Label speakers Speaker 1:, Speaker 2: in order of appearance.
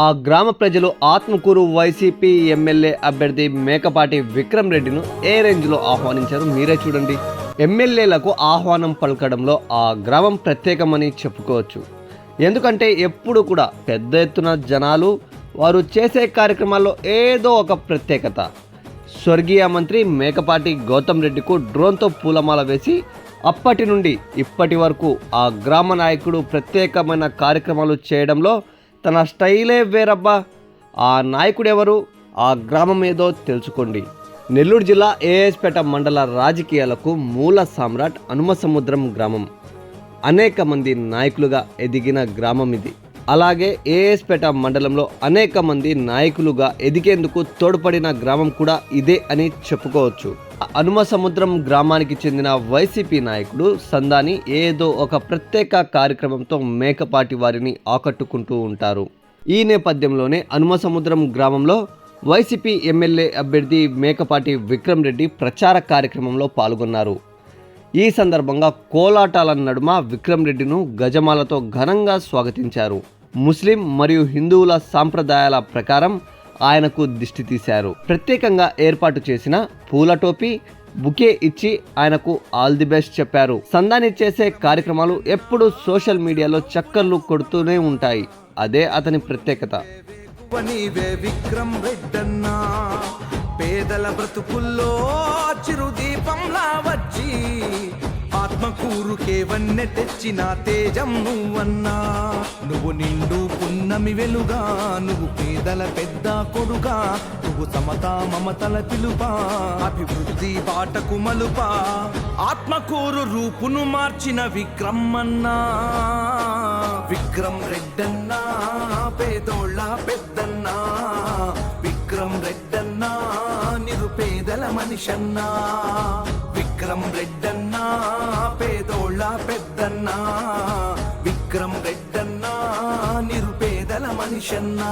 Speaker 1: ఆ గ్రామ ప్రజలు ఆత్మకూరు వైసీపీ ఎమ్మెల్యే అభ్యర్థి మేకపాటి విక్రమ్ రెడ్డిను ఏ రేంజ్లో ఆహ్వానించారు మీరే చూడండి. ఎమ్మెల్యేలకు ఆహ్వానం పలకడంలో ఆ గ్రామం ప్రత్యేకమని చెప్పుకోవచ్చు. ఎందుకంటే ఎప్పుడు కూడా పెద్ద ఎత్తున జనాలు వారు చేసే కార్యక్రమాల్లో ఏదో ఒక ప్రత్యేకత. స్వర్గీయ మంత్రి మేకపాటి గౌతమ్ రెడ్డికు డ్రోన్తో పూలమాల వేసి అప్పటి నుండి ఇప్పటి వరకు ఆ గ్రామ నాయకుడు ప్రత్యేకమైన కార్యక్రమాలు చేయడంలో తన స్టైలే వేరబ్బా. ఆ నాయకుడెవరు? ఆ గ్రామం ఏదో తెలుసుకోండి. నెల్లూరు జిల్లా ఏఎస్పేట మండల రాజకీయాలకు మూల సామ్రాట్ హనుమసముద్రం గ్రామం. అనేక మంది నాయకులుగా ఎదిగిన గ్రామం ఇది. అలాగే ఏఎస్పేట మండలంలో అనేక మంది నాయకులుగా ఎదిగేందుకు తోడ్పడిన గ్రామం కూడా ఇదే అని చెప్పుకోవచ్చు. హనుమ సముద్రం గ్రామానికి చెందిన వైసీపీ నాయకుడు సందాని ఏదో ఒక ప్రత్యేక కార్యక్రమంతో మేకపాటి వారిని ఆకట్టుకుంటూ ఉంటారు. ఈ నేపథ్యంలోనే హనుమ సముద్రం గ్రామంలో వైసీపీ ఎమ్మెల్యే అభ్యర్థి మేకపాటి విక్రమ్ రెడ్డి ప్రచార కార్యక్రమంలో పాల్గొన్నారు. ఈ సందర్భంగా కోలాటాల నడుమ విక్రమ్ రెడ్డిను గజమాలతో ఘనంగా స్వాగతించారు. ముస్లిం మరియు హిందువుల సాంప్రదాయాల ప్రకారం ఆయనకు దిష్టి తీశారు. ప్రత్యేకంగా ఏర్పాటు చేసిన పూల టోపీ బుకే ఇచ్చి ఆయనకు ఆల్ ది బెస్ట్ చెప్పారు. సందాని చేసే కార్యక్రమాలు ఎప్పుడూ సోషల్ మీడియాలో చక్కర్లు కొడుతూనే ఉంటాయి. అదే అతని ప్రత్యేకత.
Speaker 2: విక్రమ్ రెడ్డన్నా పేదల బ్రతుకుల్లో చిరుదీపంలా వచ్చి ఆత్మకూరుకే వన్నె తెచ్చిన తేజం నువ్వన్నా నువ్వు నిండు పున్నమి వెలుగా నువ్వు పేదల పెద్ద కొడుగా నువ్వు సమత మమతల పిలుపా అభివృద్ధి బాటకు మలుపా. ఆత్మకూరు రూపును మార్చిన విక్రమన్నా. విక్రమ్ రెడ్డన్నా పేదోళ్ళ పెద్దన్నా. విక్రమ్ రెడ్డన్నా నిరుపేదల మనిషన్నా. పెద్దన్నా విక్రమ్ రెడ్డన్నా నిరుపేదల మనిషన్నా.